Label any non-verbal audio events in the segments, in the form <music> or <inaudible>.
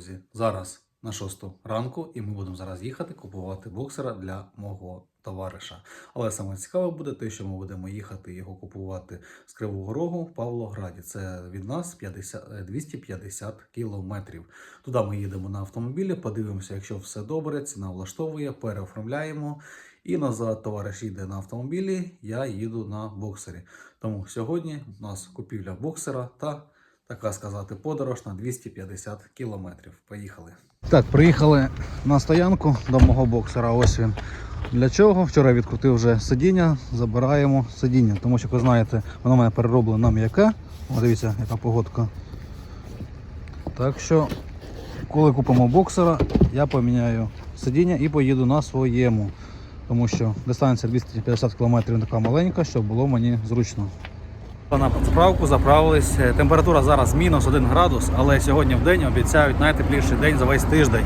друзі, зараз на 6 ранку, і ми будемо зараз їхати купувати боксера для мого товариша. Але саме цікаве буде те, що ми будемо їхати його купувати з Кривого Рогу в Павлограді. Це від нас 50, е, 250 кілометрів. Туди ми їдемо на автомобілі, подивимося, якщо все добре, ціна влаштовує, переоформляємо. І назад товариш їде на автомобілі, я їду на боксері. Тому сьогодні у нас купівля боксера та така сказати подорож на 250 кілометрів. Поїхали. Так, приїхали на стоянку до мого боксера. Ось він. Для чого? Вчора відкрутив вже сидіння, забираємо сидіння, тому що, як ви знаєте, воно в мене перероблено на м'яке. О, дивіться, яка погодка. Так що, коли купимо боксера, я поміняю сидіння і поїду на своєму. Тому що дистанція 250 км така маленька, щоб було мені зручно. На заправку заправились. Е, Температура зараз мінус 1 градус, але сьогодні в день обіцяють найтепліший день за весь тиждень.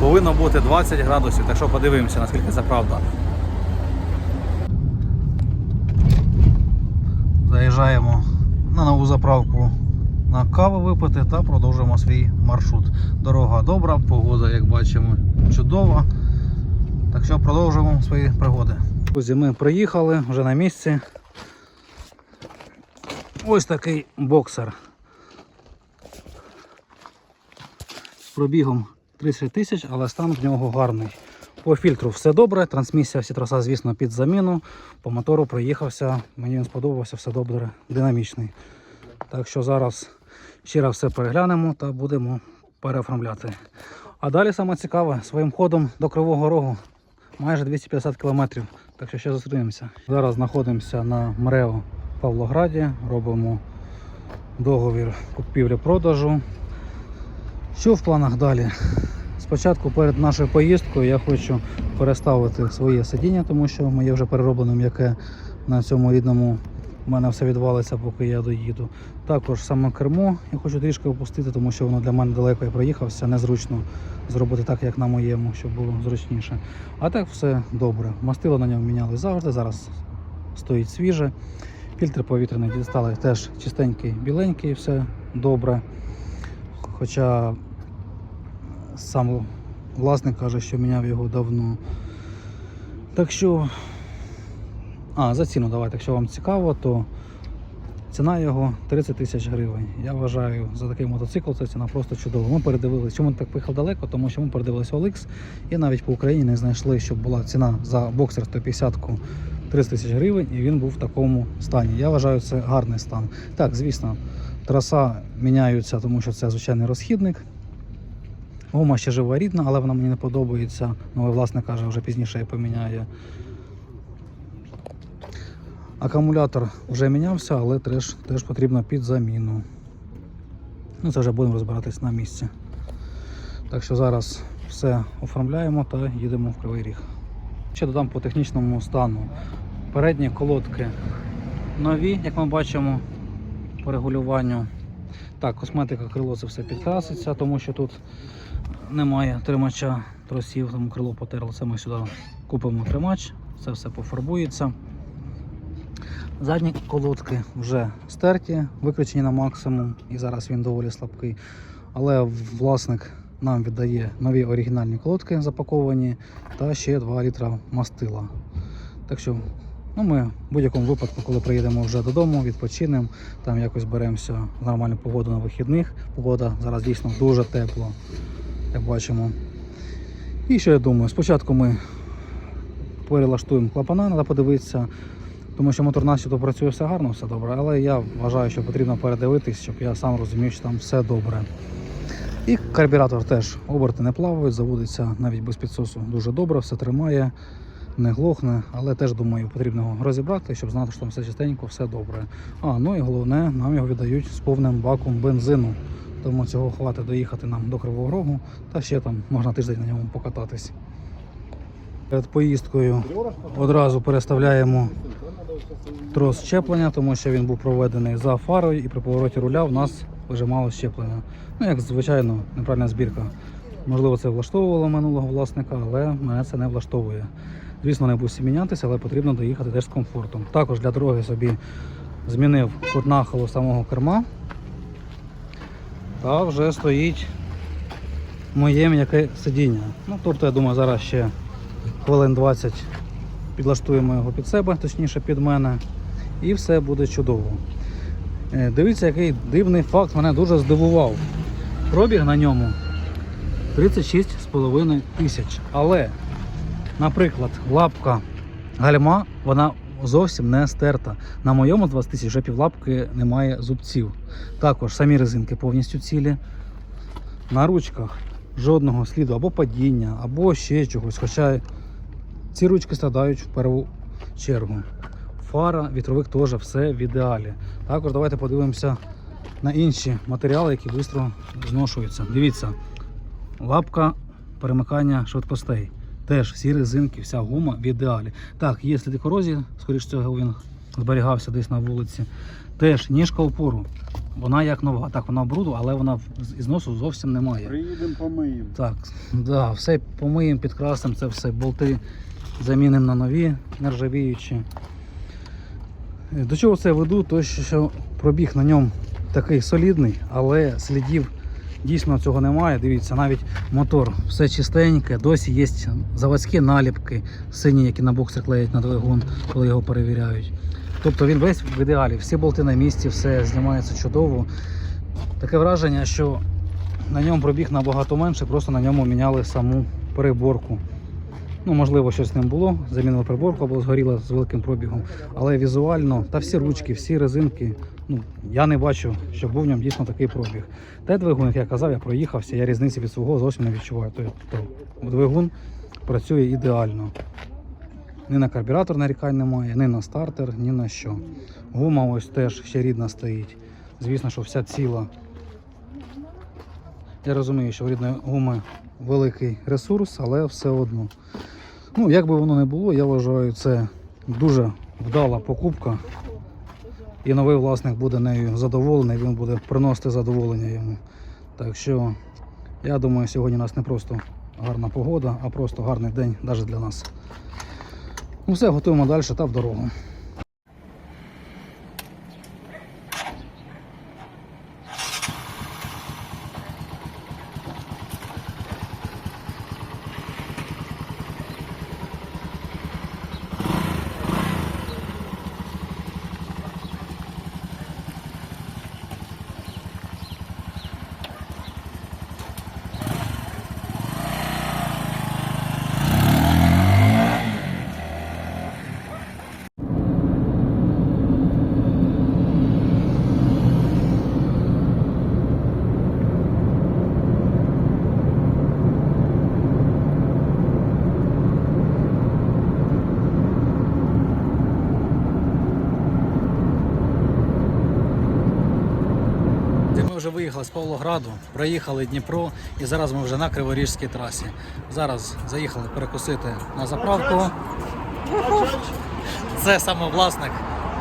Повинно бути 20 градусів, так що подивимося, наскільки це правда. Заїжджаємо на нову заправку на каву випити та продовжуємо свій маршрут. Дорога добра, погода, як бачимо, чудова. Так що продовжуємо свої пригоди. Друзі, ми приїхали вже на місці. Ось такий боксер. З пробігом 30 тисяч, але стан в нього гарний. По фільтру все добре, трансмісія всі троса, звісно, під заміну. По мотору проїхався, мені він сподобався, все добре, динамічний. Так що зараз ще все переглянемо та будемо переоформляти. А далі саме цікаве, своїм ходом до Кривого Рогу майже 250 кілометрів. Так що ще зустрінемося. Зараз знаходимося на МРЕО Павлограді, робимо договір купівлі-продажу. Що в планах далі? Спочатку перед нашою поїздкою я хочу переставити своє сидіння, тому що моє вже перероблено м'яке на цьому рідному. У мене все відвалиться, поки я доїду. Також саме кермо я хочу трішки опустити, тому що воно для мене далеко я проїхався, незручно зробити так, як на моєму, щоб було зручніше. А так все добре. Мастило на ньому міняли завжди, зараз стоїть свіже. Фільтр повітряний дістали теж чистенький, біленький, все добре. Хоча сам власник каже, що міняв його давно. Так що, а, за ціну давайте, якщо вам цікаво, то ціна його 30 тисяч гривень. Я вважаю, за такий мотоцикл це ціна просто чудова. Ми передивилися, чому так поїхав далеко, тому що ми передивилися OLX і навіть по Україні не знайшли, щоб була ціна за боксер 150 30 тисяч гривень, і він був в такому стані. Я вважаю, це гарний стан. Так, звісно, траса міняються, тому що це звичайний розхідник. Гума ще жива рідна, але вона мені не подобається. Новий власник каже, вже пізніше її поміняє. Акумулятор вже мінявся, але теж, теж потрібно під заміну. Ну, це вже будемо розбиратись на місці. Так що зараз все оформляємо та їдемо в Кривий Ріг. Ще додам по технічному стану. Передні колодки нові, як ми бачимо, по регулюванню. Так, косметика крило це все підкраситься, тому що тут немає тримача тросів, тому крило потерло. Це ми сюди купимо тримач, це все пофарбується. Задні колодки вже стерті, викручені на максимум, і зараз він доволі слабкий. Але власник нам віддає нові оригінальні колодки запаковані та ще 2 літра мастила. Так що ну, ми в будь-якому випадку, коли приїдемо вже додому, відпочинемо, там якось беремося нормальну погоду на вихідних. Погода зараз дійсно дуже тепло, як бачимо. І що я думаю, спочатку ми перелаштуємо клапана, треба подивитися. Тому що мотор начебто працює все гарно, все добре, але я вважаю, що потрібно передивитись, щоб я сам розумів, що там все добре. І карбюратор теж оберти не плавають, заводиться навіть без підсосу дуже добре, все тримає, не глохне, але теж думаю, потрібно його розібрати, щоб знати, що там все чистенько, все добре. А ну і головне, нам його віддають з повним баком бензину. Тому цього хватить доїхати нам до Кривого Рогу, та ще там можна тиждень на ньому покататись. Перед поїздкою одразу переставляємо трос щеплення, тому що він був проведений за фарою і при повороті руля в нас вижимало щеплення. Ну, як звичайно, неправильна збірка. Можливо, це влаштовувало минулого власника, але мене це не влаштовує. Звісно, не будуть мінятися, але потрібно доїхати теж з комфортом. Також для дороги собі змінив кут нахилу самого керма. Та вже стоїть моє м'яке сидіння. Ну, тобто, я думаю, зараз ще хвилин 20 підлаштуємо його під себе, точніше під мене, і все буде чудово. Е, Дивіться, який дивний факт мене дуже здивував. Пробіг на ньому 36,5 тисяч. Але, наприклад, лапка гальма, вона зовсім не стерта. На моєму 20 тисяч вже півлапки немає зубців. Також самі резинки повністю цілі. На ручках жодного сліду або падіння, або ще чогось. Хоча ці ручки страдають в першу чергу. Фара, вітровик теж все в ідеалі. Також давайте подивимося на інші матеріали, які швидко зношуються. Дивіться, лапка перемикання швидкостей. Теж всі резинки, вся гума в ідеалі. Так, є сліди корозії, скоріш цього він зберігався десь на вулиці. Теж ніжка опору. Вона як нова. Так, вона в бруду, але вона в- з зносу зовсім немає. Приїдемо помиємо. Так, да, все помиємо, підкрасимо, це все болти замінимо на нові, нержавіючі. До чого це веду? То що пробіг на ньому такий солідний, але слідів дійсно цього немає. Дивіться, навіть мотор все чистеньке, досі є заводські наліпки сині, які на боксер клеять на двигун, коли його перевіряють. Тобто він весь в ідеалі, всі болти на місці, все знімається чудово. Таке враження, що на ньому пробіг набагато менше, просто на ньому міняли саму переборку. Ну, можливо, щось з ним було, замінили приборку або згоріла з великим пробігом. Але візуально, та всі ручки, всі резинки, ну, я не бачу, що був в ньому дійсно такий пробіг. Те двигун, як я казав, я проїхався, я різниці від свого зовсім не відчуваю. Тобто двигун працює ідеально. Ні на карбюратор нарікань немає, ні на стартер, ні на що. Гума ось теж ще рідна стоїть. Звісно, що вся ціла. Я розумію, що в рідної гуми великий ресурс, але все одно. Ну, як би воно не було, я вважаю, це дуже вдала покупка. І новий власник буде нею задоволений, він буде приносити задоволення йому. Так що, я думаю, сьогодні у нас не просто гарна погода, а просто гарний день навіть для нас. Ну все, готуємо далі та в дорогу. Вже виїхали з Павлограду, проїхали Дніпро і зараз ми вже на Криворіжській трасі. Зараз заїхали перекусити на заправку. Це саме власник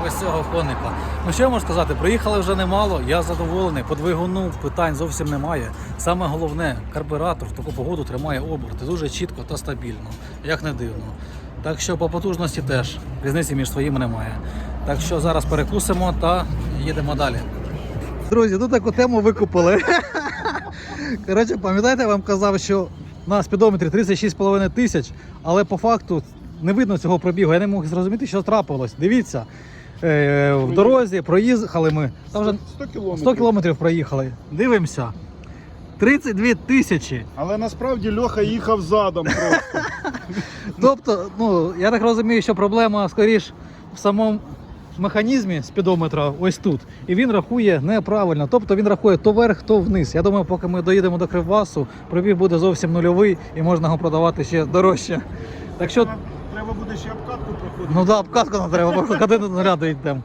ось цього коника. Ну що я можу сказати, проїхали вже немало, я задоволений. По двигуну питань зовсім немає. Саме головне, карбюратор в таку погоду тримає оберти дуже чітко та стабільно, як не дивно. Так що по потужності теж різниці між своїми немає. Так що зараз перекусимо та їдемо далі. Друзі, тут таку тему викупили. Коротше, пам'ятаєте, я вам казав, що на спідометрі 36,5 тисяч, але по факту не видно цього пробігу. Я не мог зрозуміти, що трапилось. Дивіться, е, в дорозі проїхали ми. Там вже 100 кілометрів. 100 кілометрів проїхали. Дивимося. 32 тисячі. Але насправді Льоха їхав задом просто. Тобто, ну, я так розумію, що проблема скоріш в самому механізмі спідометра ось тут. І він рахує неправильно. Тобто він рахує то вверх, то вниз. Я думаю, поки ми доїдемо до Кривбасу, пробіг буде зовсім нульовий і можна його продавати ще дорожче. Так що, Треба буде ще обкатку проходити. ну да, обкатку нам треба, коли до нуля дійдемо.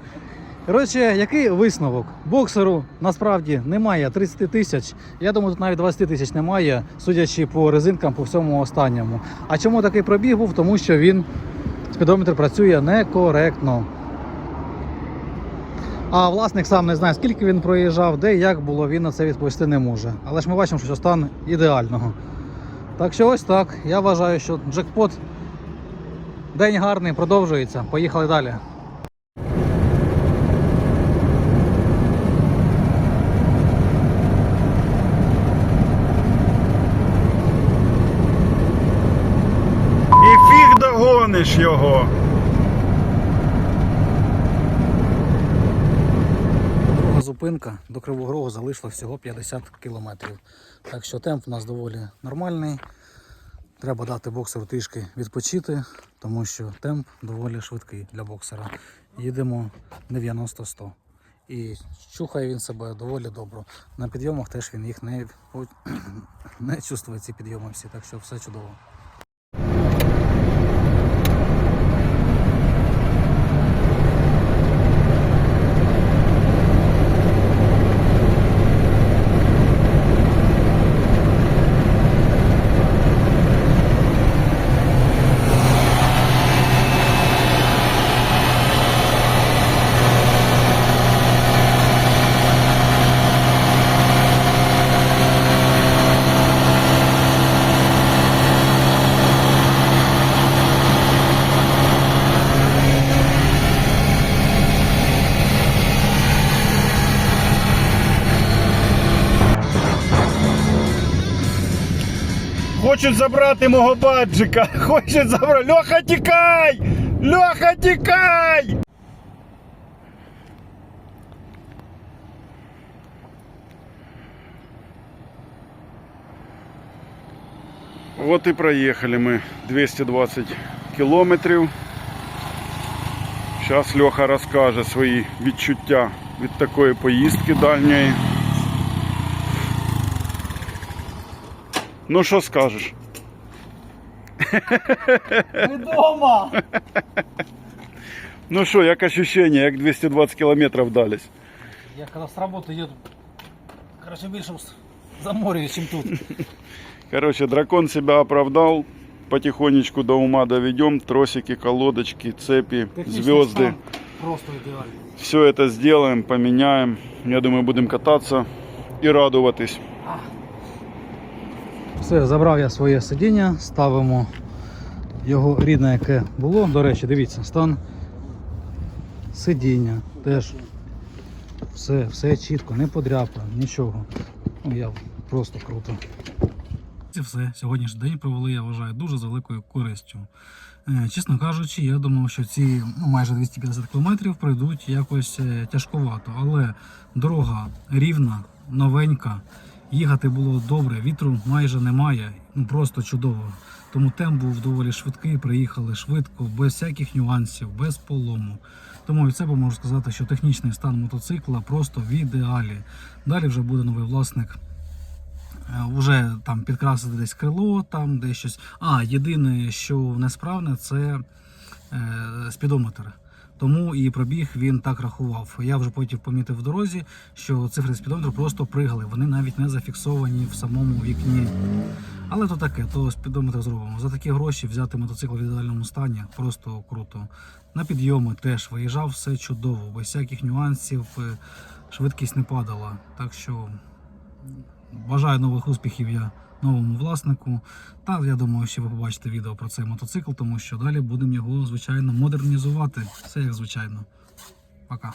Коротше, який висновок? Боксеру насправді немає 30 тисяч. Я думаю, тут навіть 20 тисяч немає, судячи по резинкам, по всьому останньому. А чому такий пробіг був? Тому що він спідометр працює некоректно. А власник сам не знає, скільки він проїжджав, де і як було, він на це відповісти не може. Але ж ми бачимо, що стан ідеального. Так що ось так. Я вважаю, що джекпот день гарний, продовжується. Поїхали далі. І фіг догониш його. Друга до Кривого Рогу залишила всього 50 кілометрів. Так що темп у нас доволі нормальний. Треба дати боксеру трішки відпочити, тому що темп доволі швидкий для боксера. Їдемо 90-100. І чухає він себе доволі добре. На підйомах теж він їх не, <clears throat> не чувствує ці підйоми всі, так що все чудово. Хочуть забрати мого баджика. <laughs> Хочуть забрати. Льоха, тікай! Льоха, тікай! Вот и проехали мы 220 кілометрів. Зараз Льоха розкаже свої відчуття від такої поїздки дальньої. Ну що скажеш? Ми вдома! Ну що, як ощущення, як 220 кілометрів дались? Я коли з роботи їду, короче, більше за море, ніж тут. Короче, дракон себя оправдал. Потихонечку до ума доведем. Тросики, колодочки, цепи, звезды. Просто ідеально. Все это сделаем, поменяем. Я думаю, будем кататься и радоваться. Все, забрав я своє сидіння, ставимо його рідне, яке було. До речі, дивіться, стан сидіння теж все, все чітко, не подряпано, нічого. Ну, я просто круто. Це все. Сьогоднішній день провели, я вважаю, дуже з великою користю. Е, Чесно кажучи, я думав, що ці ну, майже 250 кілометрів пройдуть якось е, тяжковато, але дорога рівна, новенька. Їхати було добре, вітру майже немає, ну просто чудово. Тому темп був доволі швидкий, приїхали швидко, без всяких нюансів, без полому. Тому від себе можу сказати, що технічний стан мотоцикла просто в ідеалі. Далі вже буде новий власник. Е, Уже там підкрасити десь крило, там десь щось. А, єдине, що несправне, це е, спідометр. Тому і пробіг він так рахував. Я вже потім помітив в дорозі, що цифри спідометру просто пригали. Вони навіть не зафіксовані в самому вікні. Але то таке, то спідометр зробимо. За такі гроші взяти мотоцикл в ідеальному стані просто круто. На підйоми теж виїжджав все чудово, без всяких нюансів, е, швидкість не падала. Так що бажаю нових успіхів я новому власнику. Та я думаю, що ви побачите відео про цей мотоцикл, тому що далі будемо його звичайно модернізувати. Все як звичайно. Пока.